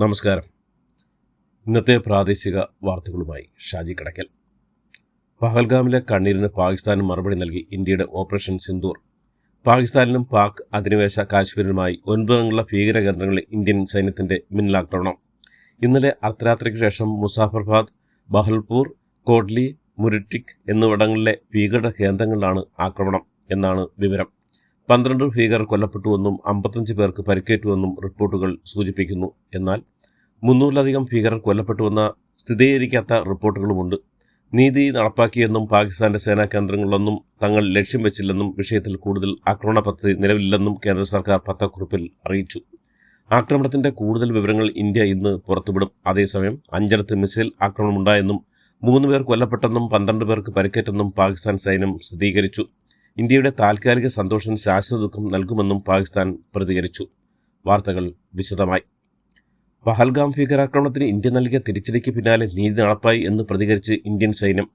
നമസ്കാരം. ഇന്നത്തെ പ്രാദേശിക വാർത്തകളുമായി ഷാജി കടക്കൽ. പഹൽഗാമിലെ കണ്ണീരിന് പാകിസ്ഥാനും മറുപടി നൽകി ഇന്ത്യയുടെ ഓപ്പറേഷൻ സിന്ദൂർ. പാകിസ്ഥാനിലും പാക് അധിനിവേശ കാശ്മീരിലുമായി ഒൻപതംഗുള്ള ഭീകരകേന്ദ്രങ്ങളിൽ ഇന്ത്യൻ സൈന്യത്തിന്റെ മിന്നലാക്രമണം. ഇന്നലെ അർദ്ധരാത്രിക്ക് ശേഷം മുസാഫർബാദ് ബഹൽപൂർ കോഡ്ലി മുരിട്ടിക് എന്നിവിടങ്ങളിലെ ഭീകര കേന്ദ്രങ്ങളിലാണ് ആക്രമണം എന്നാണ് വിവരം. പന്ത്രണ്ട് ഭീകരർ കൊല്ലപ്പെട്ടുവെന്നും അമ്പത്തഞ്ച് പേർക്ക് പരിക്കേറ്റുവെന്നും റിപ്പോർട്ടുകൾ സൂചിപ്പിക്കുന്നു. എന്നാൽ മുന്നൂറിലധികം ഭീകരർ കൊല്ലപ്പെട്ടുവെന്ന സ്ഥിരീകരിക്കാത്ത റിപ്പോർട്ടുകളുമുണ്ട്. നീതി നടപ്പാക്കിയെന്നും പാകിസ്ഥാന്റെ സേനാ കേന്ദ്രങ്ങളിലൊന്നും തങ്ങൾ ലക്ഷ്യം വെച്ചില്ലെന്നും വിഷയത്തിൽ കൂടുതൽ ആക്രമണ പദ്ധതി നിലവിലില്ലെന്നും കേന്ദ്ര സർക്കാർ പത്രക്കുറിപ്പിൽ അറിയിച്ചു. ആക്രമണത്തിന്റെ കൂടുതൽ വിവരങ്ങൾ ഇന്ത്യ ഇന്ന് പുറത്തുവിടും. അതേസമയം അഞ്ചിടത്ത് മിസൈൽ ആക്രമണമുണ്ടായെന്നും മൂന്ന് പേർ കൊല്ലപ്പെട്ടെന്നും പന്ത്രണ്ട് പേർക്ക് പരിക്കേറ്റെന്നും പാകിസ്ഥാൻ സൈന്യം സ്ഥിരീകരിച്ചു. ഇന്ത്യയുടെ താൽക്കാലിക സന്തോഷം ശാശ്വത ദുഃഖം നൽകുമെന്നും പാകിസ്ഥാൻ പ്രതികരിച്ചു. വാർത്തകൾ വിശദമായി. പഹൽഗാം ഭീകരാക്രമണത്തിന് ഇന്ത്യ നൽകിയ തിരിച്ചടിക്ക് പിന്നാലെ നീതി നടപ്പായി എന്ന് പ്രതികരിച്ച് ഇന്ത്യൻ സൈന്യം.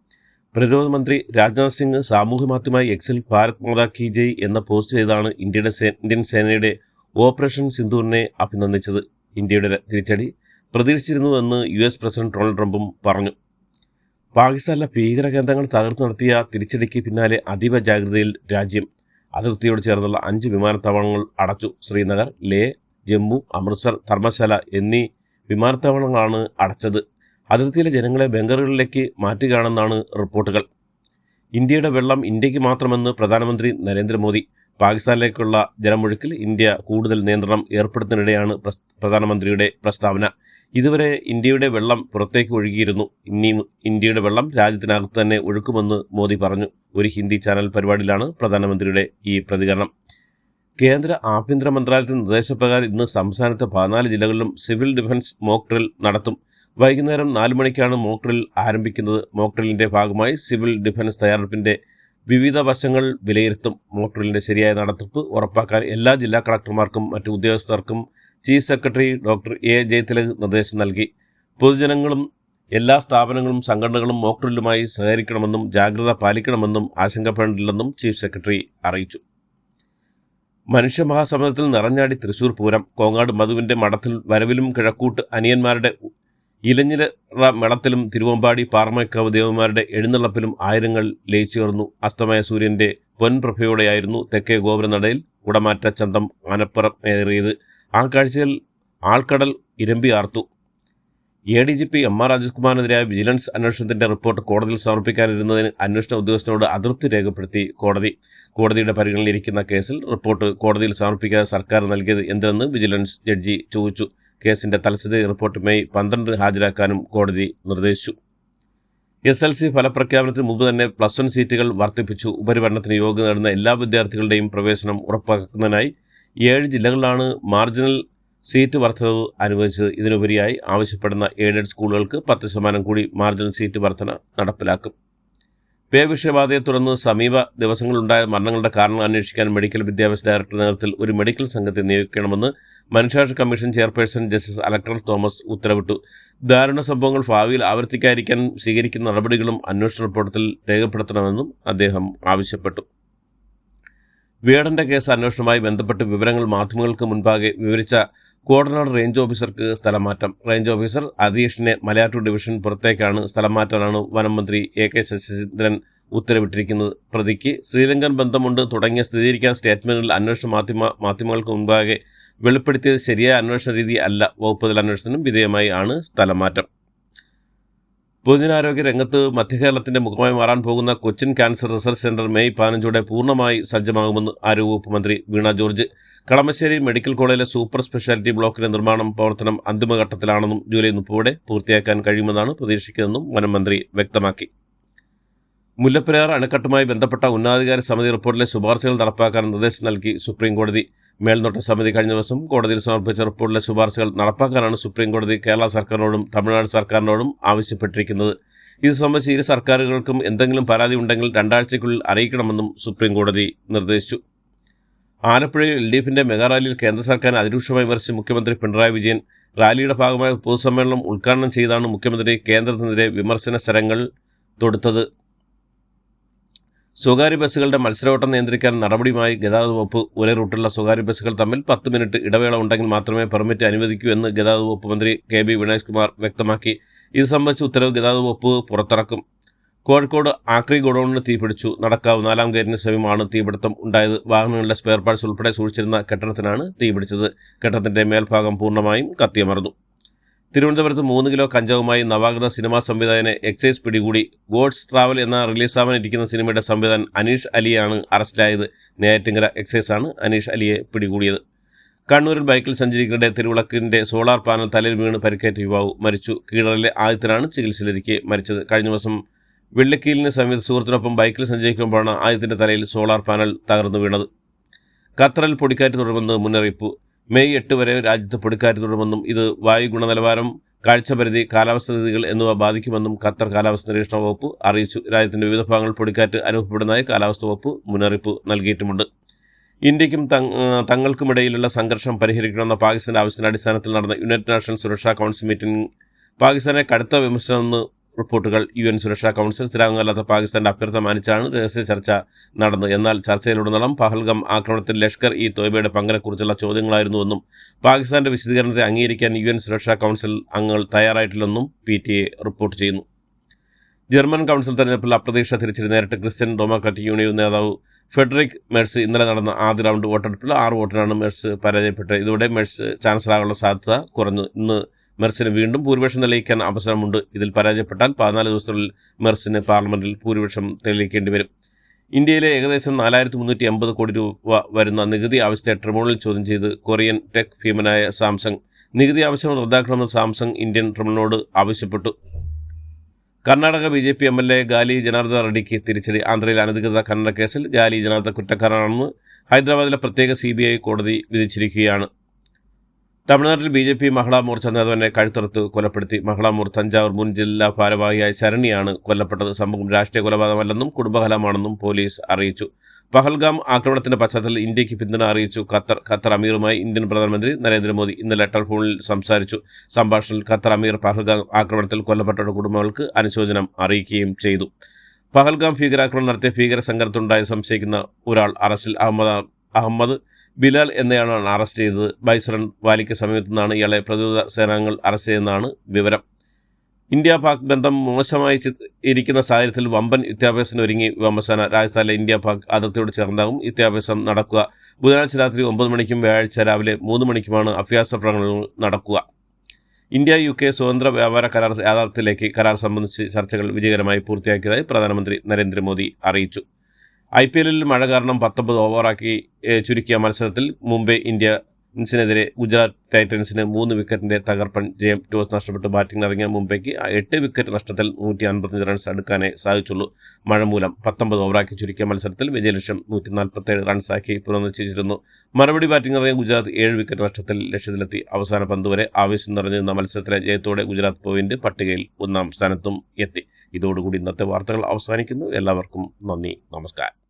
പ്രതിരോധ മന്ത്രി രാജ്നാഥ് സിംഗ് സാമൂഹ്യ മാധ്യമമായി എക്സിൽ ഭാരത് മാതാ കി ജയ് എന്ന പോസ്റ്റ് ചെയ്താണ് ഇന്ത്യയുടെ ഇന്ത്യൻ സേനയുടെ ഓപ്പറേഷൻ സിന്ധൂറിനെ അഭിനന്ദിച്ചത്. ഇന്ത്യയുടെ തിരിച്ചടി പ്രതീക്ഷിച്ചിരുന്നുവെന്ന് യു എസ് പ്രസിഡന്റ് ഡൊണാൾഡ് ട്രംപും പറഞ്ഞു. പാകിസ്ഥാനിലെ ഭീകര കേന്ദ്രങ്ങൾ തകർത്തു നടത്തിയ തിരിച്ചടിക്ക് പിന്നാലെ അതീവ ജാഗ്രതയിൽ രാജ്യം. അതിർത്തിയോട് ചേർന്നുള്ള അഞ്ച് വിമാനത്താവളങ്ങൾ അടച്ചു ശ്രീനഗർ ലേ ജമ്മു അമൃത്സർ ധർമ്മശാല എന്നീ വിമാനത്താവളങ്ങളാണ് അടച്ചത്. അതിർത്തിയിലെ ജനങ്ങളെ ബംഗറുകളിലേക്ക് മാറ്റുകയാണെന്നാണ് റിപ്പോർട്ടുകൾ. ഇന്ത്യയുടെ വെള്ളം ഇന്ത്യയ്ക്ക് മാത്രമെന്ന് പ്രധാനമന്ത്രി നരേന്ദ്രമോദി. പാകിസ്ഥാനിലേക്കുള്ള ജലമൊഴുക്കിൽ ഇന്ത്യ കൂടുതൽ നിയന്ത്രണം ഏർപ്പെടുത്തുന്നതിനിടെയാണ് പ്രധാനമന്ത്രിയുടെ പ്രസ്താവന. ഇതുവരെ ഇന്ത്യയുടെ വെള്ളം പുറത്തേക്ക് ഒഴുകിയിരുന്നു. ഇനിയും ഇന്ത്യയുടെ വെള്ളം രാജ്യത്തിനകത്ത് തന്നെ ഒഴുക്കുമെന്ന് മോദി പറഞ്ഞു. ഒരു ഹിന്ദി ചാനൽ പരിപാടിയിലാണ് പ്രധാനമന്ത്രിയുടെ ഈ പ്രതികരണം. കേന്ദ്ര ആഭ്യന്തര മന്ത്രാലയത്തിന്റെ നിർദ്ദേശപ്രകാരം ഇന്ന് സംസ്ഥാനത്തെ പതിനാല് ജില്ലകളിലും സിവിൽ ഡിഫൻസ് മോക്ക് ഡ്രിൽ നടത്തും. വൈകുന്നേരം നാല് മണിക്കാണ് മോക്ക് ഡ്രിൽ ആരംഭിക്കുന്നത്. മോക്ക് ഡ്രില്ലിന്റെ ഭാഗമായി സിവിൽ ഡിഫൻസ് തയ്യാറെടുപ്പിന്റെ വിവിധ വശങ്ങൾ വിലയിരുത്തും. മോക്ക് ഡ്രില്ലിന്റെ ശരിയായ നടത്തിപ്പ് ഉറപ്പാക്കാൻ എല്ലാ ജില്ലാ കളക്ടർമാർക്കും മറ്റു ഉദ്യോഗസ്ഥർക്കും chief secretary doctor A Jayathilak നിർദ്ദേശം നൽകി. പൊതുജനങ്ങളും എല്ലാ സ്ഥാപനങ്ങളും സംഘടനകളും മോക്ക് ഡ്രില്ലുമായി സഹകരിക്കണമെന്നും ജാഗ്രത പാലിക്കണമെന്നും ആശങ്കപ്പെടേണ്ടില്ലെന്നും ചീഫ് സെക്രട്ടറി അറിയിച്ചു. മനുഷ്യമഹാസമുദ്രത്തിൽ നിറഞ്ഞാടി തൃശൂർ പൂരം. കോങ്ങാട് മധുവിന്റെ മഠത്തിൽ വരവിലും കിഴക്കൂട്ട് അനിയന്മാരുടെ ഇലഞ്ഞില മേളത്തിലും തിരുവമ്പാടി പാറമേക്കാവ് ദേവന്മാരുടെ എഴുന്നള്ളപ്പിലും ആയിരങ്ങൾ ലയിച്ചുയർന്നു. അസ്തമയ സൂര്യന്റെ പൊൻപ്രഭയോടെയായിരുന്നു തെക്കേ ഗോപുരനടയിൽ കുടമാറ്റ ചന്തം ആനപ്പുറം ഏറിയത്. ആ കാഴ്ചയിൽ ആൾക്കടൽ ഇരമ്പി ആർത്തു. A D G P M R രാജകുമാറിനെതിരായ vigilance അന്വേഷണത്തിന്റെ റിപ്പോർട്ട് കോടതിയിൽ സമർപ്പിക്കാനിരുന്നതിന് അന്വേഷണ ഉദ്യോഗസ്ഥരോട് അതൃപ്തി രേഖപ്പെടുത്തി കോടതി. കോടതിയുടെ പരിഗണനയിലിരിക്കുന്ന കേസിൽ റിപ്പോർട്ട് കോടതിയിൽ സമർപ്പിക്കാതെ സർക്കാർ നൽകിയത് എന്തെന്ന് വിജിലൻസ് ജഡ്ജി ചോദിച്ചു. കേസിന്റെ തലസ്ഥിതി റിപ്പോർട്ട് മെയ് പന്ത്രണ്ടിന് ഹാജരാക്കാനും കോടതി നിർദ്ദേശിച്ചു. എസ് എൽ സി ഫലപ്രഖ്യാപനത്തിന് മുമ്പ് തന്നെ പ്ലസ് വൺ സീറ്റുകൾ വർദ്ധിപ്പിച്ചു. ഉപരിപഠനത്തിന് യോഗ്യത നേടുന്ന എല്ലാ വിദ്യാർത്ഥികളുടെയും പ്രവേശനം ഉറപ്പാക്കുന്നതിനായി ഏഴ് ജില്ലകളിലാണ് മാർജിനൽ സീറ്റ് വർധനവ് അനുവദിച്ചത് ഇതിനുപരിയായി ആവശ്യപ്പെടുന്ന എയ്ഡഡ് സ്കൂളുകൾക്ക് പത്ത് ശതമാനം കൂടി മാർജിൻ സീറ്റ് വർധന നടപ്പിലാക്കും. പേ വിഷയബാധയെ തുടർന്ന് സമീപ ദിവസങ്ങളിലുണ്ടായ മരണങ്ങളുടെ കാരണം അന്വേഷിക്കാൻ മെഡിക്കൽ വിദ്യാഭ്യാസ ഡയറക്ടർ നേതൃത്വത്തിൽ ഒരു മെഡിക്കൽ സംഘത്തെ നിയോഗിക്കണമെന്ന് മനുഷ്യാവകാശ commission chairperson justice Alexander Thomas ഉത്തരവിട്ടു. ദാരുണ സംഭവങ്ങൾ ഭാവിയിൽ ആവർത്തിക്കാതിരിക്കാൻ സ്വീകരിക്കുന്ന നടപടികളും അന്വേഷണ റിപ്പോർട്ടിൽ രേഖപ്പെടുത്തണമെന്നും അദ്ദേഹം ആവശ്യപ്പെട്ടു. വീടന്റെ കേസ് അന്വേഷണവുമായി ബന്ധപ്പെട്ട് വിവരങ്ങൾ മാധ്യമങ്ങൾക്ക് മുൻപാകെ വിവരിച്ച കോടനാട് റേഞ്ച് ഓഫീസർക്ക് സ്ഥലമാറ്റം. റേഞ്ച് ഓഫീസർ അതീഷിനെ മലയാറ്റൂർ ഡിവിഷൻ പുറത്തേക്കാണ് സ്ഥലമാറ്റാനാണ് വനംമന്ത്രി വനം മന്ത്രി എ കെ ശശീന്ദ്രൻ ഉത്തരവിട്ടിരിക്കുന്നത്. പ്രതിക്ക് ശ്രീലങ്കൻ ബന്ധമുണ്ട്. തുടങ്ങിയ സ്ഥിരീകരിക്കാൻ സ്റ്റേറ്റ്മെന്റിൽ അന്വേഷണ മാധ്യമ മാധ്യമങ്ങൾക്ക് മുൻപാകെ വെളിപ്പെടുത്തിയത് ശരിയായ അന്വേഷണ രീതി അല്ല. വകുപ്പ് തല അന്വേഷണത്തിനും വിധേയമായി ആണ് സ്ഥലം മാറ്റം പൊതുജനാരോഗ്യ രംഗത്ത് മധ്യകേരളത്തിന്റെ മുഖമായി മാറാൻ പോകുന്ന Cochin cancer research centre May പതിനഞ്ചോടെ പൂർണമായി സജ്ജമാകുമെന്ന് ആരോഗ്യവകുപ്പ് മന്ത്രി വീണ ജോർജ്. കളമശ്ശേരി മെഡിക്കൽ കോളേജിലെ സൂപ്പർ സ്പെഷ്യാലിറ്റി ബ്ലോക്കിന്റെ നിർമ്മാണം പ്രവർത്തനം അന്തിമഘട്ടത്തിലാണെന്നും ജൂലൈ മുപ്പതോടെ പൂർത്തിയാക്കാൻ കഴിയുമെന്നാണ് പ്രതീക്ഷിക്കുന്നതെന്നും വനം മന്ത്രി വ്യക്തമാക്കി. മുല്ലപ്പെരിയാർ അണക്കെട്ടുമായി ബന്ധപ്പെട്ട ഉന്നതാധികാര സമിതി റിപ്പോർട്ടിലെ ശുപാർശകൾ നടപ്പാക്കാൻ നിർദ്ദേശം നൽകി സുപ്രീം കോടതി മേൽനോട്ട സമിതി കഴിഞ്ഞ ദിവസം കോടതിയിൽ സമർപ്പിച്ച റിപ്പോർട്ടിലെ ശുപാർശകൾ നടപ്പാക്കാനാണ് സുപ്രീം കോടതി കേരള സർക്കാരിനോടും തമിഴ്നാട് സർക്കാരിനോടും ആവശ്യപ്പെട്ടിരിക്കുന്നത്. ഇത് സംബന്ധിച്ച് ഇരു സർക്കാരുകൾക്കും എന്തെങ്കിലും പരാതി ഉണ്ടെങ്കിൽ രണ്ടാഴ്ചയ്ക്കുള്ളിൽ അറിയിക്കണമെന്നും സുപ്രീം കോടതി നിർദ്ദേശിച്ചു. ആലപ്പുഴയിൽ എൽ ഡി എഫിന്റെ മെഗാ റാലിയിൽ കേന്ദ്ര സർക്കാരിനെ അതിരൂക്ഷമായി വിമർശിച്ച് മുഖ്യമന്ത്രി പിണറായി വിജയൻ റാലിയുടെ ഭാഗമായ പൊതുസമ്മേളനം ഉദ്ഘാടനം ചെയ്താണ് മുഖ്യമന്ത്രി കേന്ദ്രത്തിനെതിരെ വിമർശന സ്ഥലങ്ങൾ തൊടുത്തത്. സ്വകാര്യ ബസ്സുകളുടെ മത്സരോട്ടം നിയന്ത്രിക്കാൻ നടപടിയുമായി ഗതാഗത വകുപ്പ് ഒരേ റൂട്ടിലുള്ള സ്വകാര്യ ബസ്സുകൾ തമ്മിൽ പത്ത് മിനിറ്റ് ഇടവേള ഉണ്ടെങ്കിൽ മാത്രമേ പെർമിറ്റ് അനുവദിക്കൂ എന്ന് ഗതാഗത വകുപ്പ് മന്ത്രി കെ ബി വിനേഷ് കുമാർ വ്യക്തമാക്കി. ഇത് സംബന്ധിച്ച് ഉത്തരവ് ഗതാഗത വകുപ്പ് പുറത്തിറക്കും. കോഴിക്കോട് ആക്രി ഗോഡൌണിന് തീപിടിച്ചു. നടക്കാവ് നാലാം ഗേറ്റിന് സമീപമാണ് തീപിടുത്തം ഉണ്ടായത്. വാഹനങ്ങളുടെ സ്പെയർ പാർട്സ് ഉൾപ്പെടെ സൂക്ഷിച്ചിരുന്ന കെട്ടിടത്തിനാണ് തീപിടിച്ചത്. കെട്ടിടത്തിന്റെ മേൽഭാഗം പൂർണമായും കത്തിയമർന്നു. തിരുവനന്തപുരത്ത് മൂന്ന് കിലോ കഞ്ചാവുമായി നവാഗത സിനിമാ സംവിധായകനെ എക്സൈസ് പിടികൂടി. ഗോഡ്സ് ട്രാവൽ എന്ന റിലീസാവാനിരിക്കുന്ന സിനിമയുടെ സംവിധായകൻ അനീഷ് അലിയാണ് അറസ്റ്റിലായത്. നെയ്യാറ്റിങ്കര എക്സൈസാണ് അനീഷ് അലിയെ പിടികൂടിയത്. കണ്ണൂരിൽ ബൈക്കിൽ സഞ്ചരിക്കേണ്ട തിരുവിളക്കിന്റെ സോളാർ പാനൽ തലയിൽ വീണ് പരിക്കേറ്റ യുവാവ് മരിച്ചു. കീഴറിലെ ആദ്യത്തിനാണ് ചികിത്സയിലിരിക്കെ മരിച്ചത്. കഴിഞ്ഞ ദിവസം വെള്ളിക്കീലിന് സമീപ സുഹൃത്തിനൊപ്പം ബൈക്കിൽ സഞ്ചരിക്കുമ്പോഴാണ് ആദ്യത്തിന്റെ തലയിൽ സോളാർ പാനൽ തകർന്നു വീണത്. ഖത്തറിൽ പൊടിക്കാറ്റ് തുടരുമെന്ന് മുന്നറിയിപ്പ്. മെയ് എട്ട് വരെ രാജ്യത്ത് പൊടിക്കാറ്റ് തുടരുമെന്നും ഇത് വായു ഗുണനിലവാരം കാഴ്ചപരിധി കാലാവസ്ഥിതികൾ എന്നിവ ബാധിക്കുമെന്നും ഖത്തർ കാലാവസ്ഥ നിരീക്ഷണ വകുപ്പ് അറിയിച്ചു. രാജ്യത്തിന്റെ വിവിധ ഭാഗങ്ങളിൽ പൊടിക്കാറ്റ് അനുഭവപ്പെടുന്നതായി കാലാവസ്ഥാ വകുപ്പ് മുന്നറിയിപ്പ് നൽകിയിട്ടുമുണ്ട്. ഇന്ത്യക്കും തങ്ങൾക്കുമിടയിലുള്ള സംഘർഷം പരിഹരിക്കണമെന്ന പാകിസ്ഥാന്റെ ആവശ്യത്തിന്റെ അടിസ്ഥാനത്തിൽ നടന്ന യുണൈറ്റഡ് നാഷണൽ സുരക്ഷാ കൗൺസിൽ മീറ്റിംഗ് പാകിസ്ഥാനെ കടുത്ത വിമർശനം റിപ്പോർട്ടുകൾ യു എൻ സുരക്ഷാ കൗൺസിൽ സ്ഥിരാംഗമല്ലാത്ത പാകിസ്ഥാന്റെ അഭ്യർത്ഥന മാനിച്ചാണ് രഹസ്യ ചർച്ച നടന്നത്. എന്നാൽ ചർച്ചയിലുടനീളം പഹൽഗം ആക്രമണത്തിൽ ലഷ്കർ ഇ തോയ്ബയുടെ പങ്കിനെക്കുറിച്ചുള്ള ചോദ്യങ്ങളായിരുന്നുവെന്നും പാകിസ്ഥാന്റെ വിശദീകരണത്തെ അംഗീകരിക്കാൻ യു എൻ സുരക്ഷാ കൗൺസിൽ അംഗങ്ങൾ തയ്യാറായിട്ടില്ലെന്നും പി ടി എ റിപ്പോർട്ട് ചെയ്യുന്നു. ജർമ്മൻ കൗൺസിൽ തെരഞ്ഞെടുപ്പിൽ അപ്രതീക്ഷ തിരിച്ചടി നേരിട്ട് ക്രിസ്ത്യൻ ഡെമോക്രാറ്റിക് യൂണിയൻ നേതാവ് ഫെഡറിക് മെഴ്സ് ഇന്നലെ നടന്ന ആദ്യ റൗണ്ട് വോട്ടെടുപ്പിൽ ആറ് വോട്ടിനാണ് മെഴ്സ് പരാജയപ്പെട്ടത്. ഇതോടെ മെഴ്സ് ചാൻസലറാകാനുള്ള സാധ്യത കുറഞ്ഞു. ഇന്ന് മെർസിന് വീണ്ടും ഭൂരിപക്ഷം തെളിയിക്കാൻ അവസരമുണ്ട്. ഇതിൽ പരാജയപ്പെട്ടാൽ പതിനാല് ദിവസത്തിനുള്ളിൽ മെർസിന് പാർലമെന്റിൽ ഭൂരിപക്ഷം തെളിയിക്കേണ്ടി വരും. ഇന്ത്യയിലെ ഏകദേശം നാലായിരത്തി മുന്നൂറ്റി അമ്പത് കോടി രൂപ വരുന്ന നികുതി ആവശ്യത്തെ ട്രിബ്യൂണൽ ചോദ്യം ചെയ്ത് കൊറിയൻ ടെക് ഭീമനായ സാംസങ്. നികുതി ആവശ്യം റദ്ദാക്കണമെന്ന് സാംസങ് ഇന്ത്യൻ ട്രിബ്യൂണലിനോട് ആവശ്യപ്പെട്ടു. Karnataka B J P M L A Gali Janardhana റെഡ്ഡിക്ക് തിരിച്ചടി. ആന്ധ്രയിൽ അനധികൃത ഖനന കേസിൽ ഗാലി ജനാർദ്ദ കുറ്റക്കാരനാണെന്ന് ഹൈദരാബാദിലെ പ്രത്യേക സി കോടതി വിധിച്ചിരിക്കുകയാണ്. തമിഴ്നാട്ടിൽ B J P Mahila Morcha നേതാവിനെ കഴുത്തറുത്ത് കൊലപ്പെടുത്തി. മഹിളാ മോർച്ച തഞ്ചാവൂർ മുൻ ജില്ലാ ഭാരവാഹിയായ ശരണിയാണ് കൊല്ലപ്പെട്ടത്. സംഭവം രാഷ്ട്രീയ കൊലപാതകമല്ലെന്നും കുടുംബകലമാണെന്നും പോലീസ് അറിയിച്ചു. പഹൽഗാം ആക്രമണത്തിന്റെ പശ്ചാത്തലത്തിൽ ഇന്ത്യയ്ക്ക് പിന്തുണ അറിയിച്ചു. ഖത്തർ ഖത്തർ അമീറുമായി ഇന്ത്യൻ പ്രധാനമന്ത്രി നരേന്ദ്രമോദി ഇന്നലെ ടെലിഫോണിൽ സംസാരിച്ചു. സംഭാഷണത്തിൽ ഖത്തർ അമീർ പഹൽഗാം ആക്രമണത്തിൽ കൊല്ലപ്പെട്ടവരുടെ കുടുംബങ്ങൾക്ക് അനുശോചനം അറിയിക്കുകയും ചെയ്തു. പഹൽഗാം ഭീകരാക്രമണം നടത്തിയ ഭീകര സംഘത്തിലുണ്ടായി സംശയിക്കുന്ന ഒരാൾ അറസ്റ്റിൽ അഹമ്മദ് അഹമ്മദ് ബിലാൽ എന്നയാളാണ് അറസ്റ്റ് ചെയ്തത്. ബൈസറൺ വാലിക്ക് സമീപത്തു നിന്നാണ് ഇയാളെ പ്രതിരോധ സേനാംഗങ്ങൾ അറസ്റ്റ് ചെയ്തെന്നാണ് വിവരം. ഇന്ത്യ പാക് ബന്ധം മോശമായി ഇരിക്കുന്ന സാഹചര്യത്തിൽ വമ്പൻ വിദ്യാഭ്യാസത്തിന് ഒരുങ്ങി വ്യോമസേന രാജസ്ഥാനിലെ ഇന്ത്യ പാക് അതിർത്തിയോട് ചേർന്നാകും വിദ്യാഭ്യാസം നടക്കുക. ബുധനാഴ്ച രാത്രി ഒമ്പത് മണിക്കും വ്യാഴാഴ്ച രാവിലെ മൂന്ന് മണിക്കുമാണ് അഭ്യാസ പ്രകടനങ്ങൾ നടക്കുക. ഇന്ത്യ യു കെ സ്വതന്ത്ര വ്യാപാര കരാർ യാഥാർത്ഥ്യത്തിലേക്ക് കരാർ സംബന്ധിച്ച് ചർച്ചകൾ വിജയകരമായി പൂർത്തിയാക്കിയതായി പ്രധാനമന്ത്രി നരേന്ദ്രമോദി അറിയിച്ചു. ഐ പി എല്ലിൽ മഴ കാരണം പത്തൊമ്പത് ഓവറാക്കി ചുരുക്കിയ മത്സരത്തിൽ മുംബൈ ഇന്ത്യൻസിനെതിരെ ഗുജറാത്ത് ടൈറ്റൻസിന് മൂന്ന് വിക്കറ്റിന്റെ തകർപ്പൻ ജയം ടോസ് നഷ്ടപ്പെട്ട്. ബാറ്റിംഗ് ഇറങ്ങിയ മുംബൈക്ക് എട്ട് വിക്കറ്റ് നഷ്ടത്തിൽ നൂറ്റി അൻപത്തഞ്ച് റൺസ് അടുക്കാനേ സാധിച്ചുള്ളൂ. മഴ മൂലം പത്തൊമ്പത് ഓവറാക്കി ചുരുക്കിയ മത്സരത്തിൽ വിജയലക്ഷ്യം നൂറ്റി നാൽപ്പത്തേഴ് റൺസാക്കി പുനർനിശ്ചയിച്ചിരുന്നു. മറുപടി ബാറ്റിംഗ് ഇറങ്ങിയ ഗുജറാത്ത് ഏഴ് വിക്കറ്റ് നഷ്ടത്തിൽ ലക്ഷ്യത്തിലെത്തി. അവസാന പന്ത് വരെ ആവേശം നിറഞ്ഞിരുന്ന മത്സരത്തിലെ ജയത്തോടെ ഗുജറാത്ത് പോയിന്റ് പട്ടികയിൽ ഒന്നാം സ്ഥാനത്തും എത്തി. ഇതോടുകൂടി ഇന്നത്തെ വാർത്തകൾ അവസാനിക്കുന്നു. എല്ലാവർക്കും നന്ദി. നമസ്കാരം.